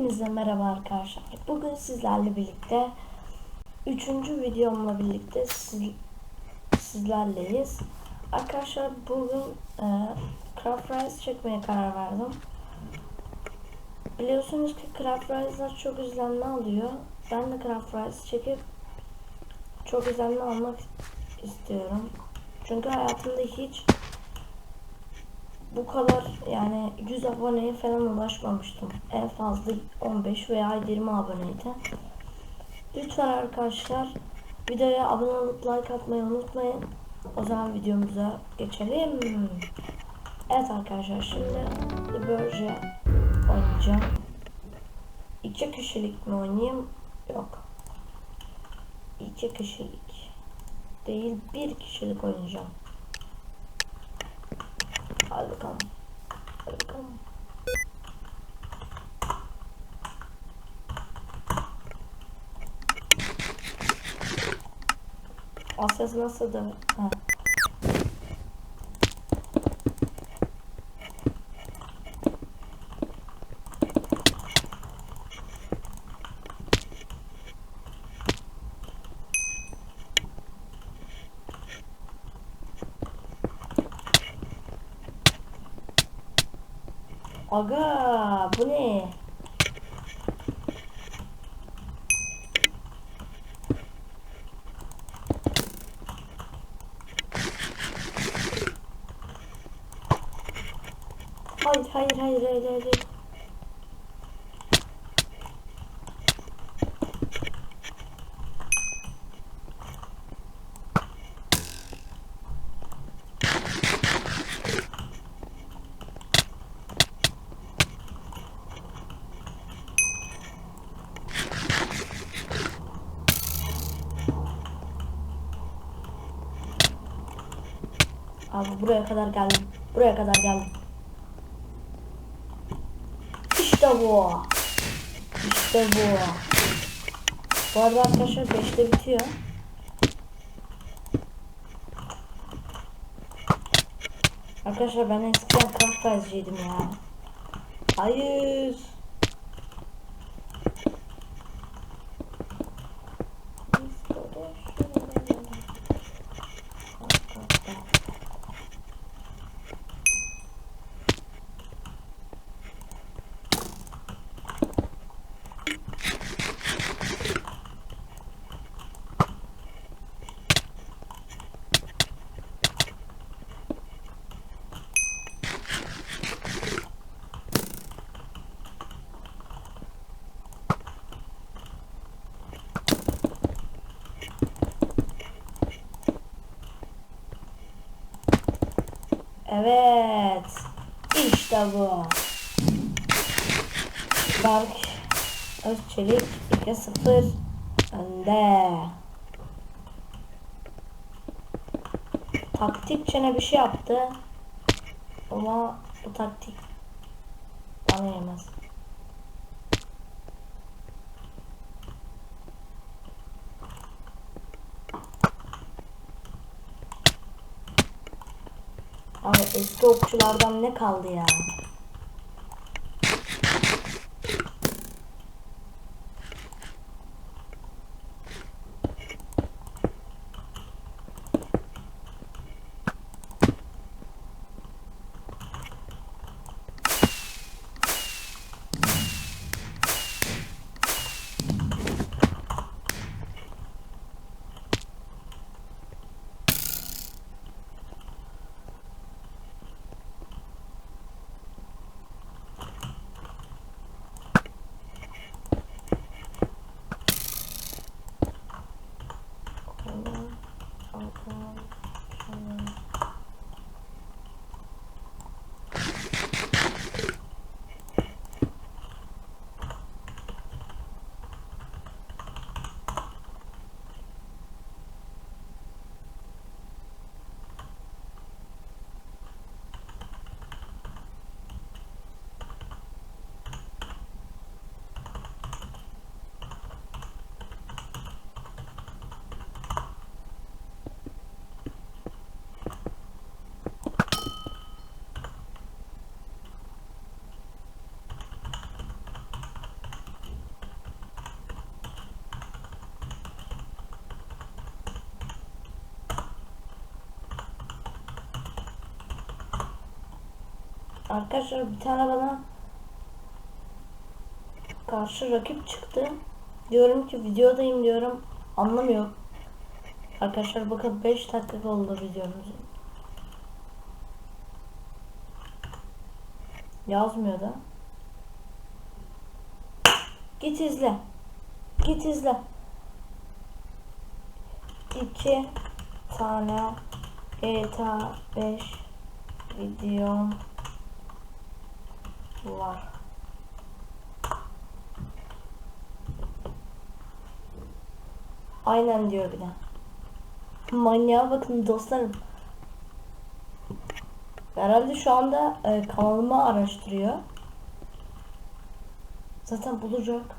Hepinize merhaba arkadaşlar. Bugün sizlerle birlikte üçüncü videomla birlikte siz, sizlerleyiz. Arkadaşlar bugün e, Craft Rise çekmeye karar verdim. Biliyorsunuz ki Craft Rise'lar çok izlenme alıyor. Ben de Craft Rise çekip çok izlenme almak istiyorum. Çünkü hayatımda hiç bu kadar yani 100 aboneye falan ulaşmamıştım. En fazla 15 veya 20 aboneydi. Lütfen arkadaşlar videoya abone olup like atmayı unutmayın. O zaman videomuza geçelim. Evet arkadaşlar şimdi The Verge oynayacağım. İki kişilik mi oynayayım? Yok. İki kişilik değil bir kişilik oynayacağım. Hadi bakalım. Hadi bakalım. Asyası nasıldı? Ha. Aga bu ne? Hayır hayır hayır hayır hayır. Abi buraya kadar geldim. Buraya kadar geldim. İşte bu. İşte bu. Bu arada arkadaşlar 5'te bitiyor. Arkadaşlar ben eskiden craft tazcıydım ya. Hayır. Evet. İşte bu. Berk Özçelik 2-0 önde. Taktikçene bir şey yaptı. Ama bu taktik bana Abi eski okçulardan ne kaldı ya? Arkadaşlar bir tane bana karşı rakip çıktı. Diyorum ki videodayım diyorum. Anlamıyor. Arkadaşlar bakın 5 dakika oldu videomuzun. Yazmıyor da. Git izle. Git izle. İki tane GTA 5 videom var. Aynen diyor bir de. Manyağa bakın dostlarım. Herhalde şu anda e, kanalımı araştırıyor. Zaten bulacak.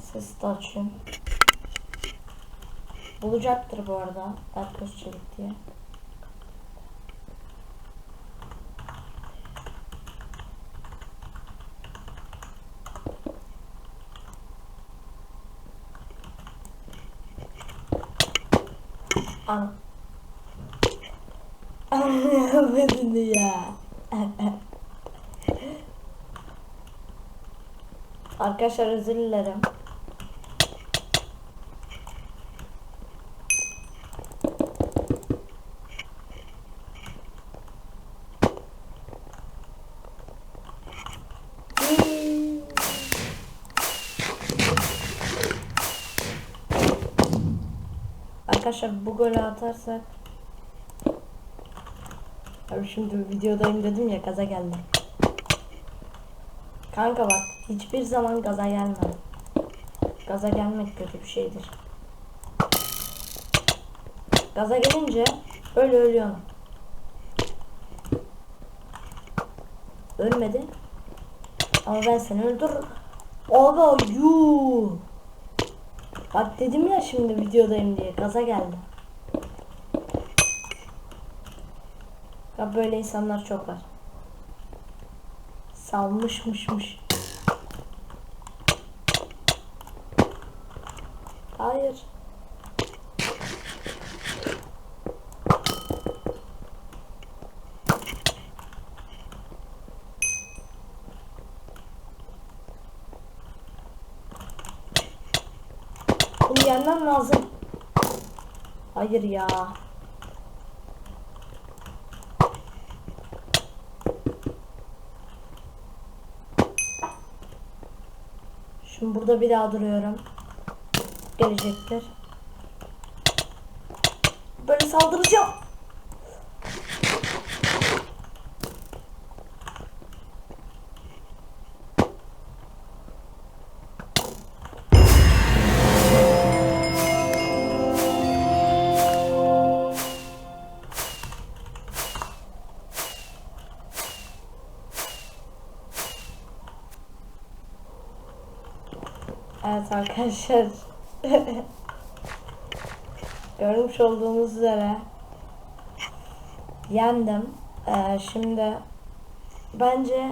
Ses de açayım. Bulacaktır bu arada. Erköz Çelik diye. An. Anlamadın ya. Arkadaşlar özür dilerim. Arkadaşlar bu golü atarsak Abi şimdi videodayım dedim ya gaza geldi. Kanka bak hiçbir zaman gaza gelme. Gaza gelmek kötü bir şeydir. Gaza gelince öyle ölüyorsun. Ölmedi. Ama ben seni öldür. Aga yuu. Bak dedim ya şimdi videodayım diye gaza geldi. Ya böyle insanlar çok var. Salmışmışmış. Hayır. Yenmem lazım. Hayır ya. Şimdi burada bir daha duruyorum. Gelecektir. Böyle saldıracağım. Arkadaşlar. Görmüş olduğunuz üzere yendim. Ee, şimdi bence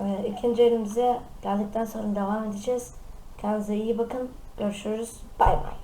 e, ikinci elimize geldikten sonra devam edeceğiz. Kendinize iyi bakın. Görüşürüz. Bay bay.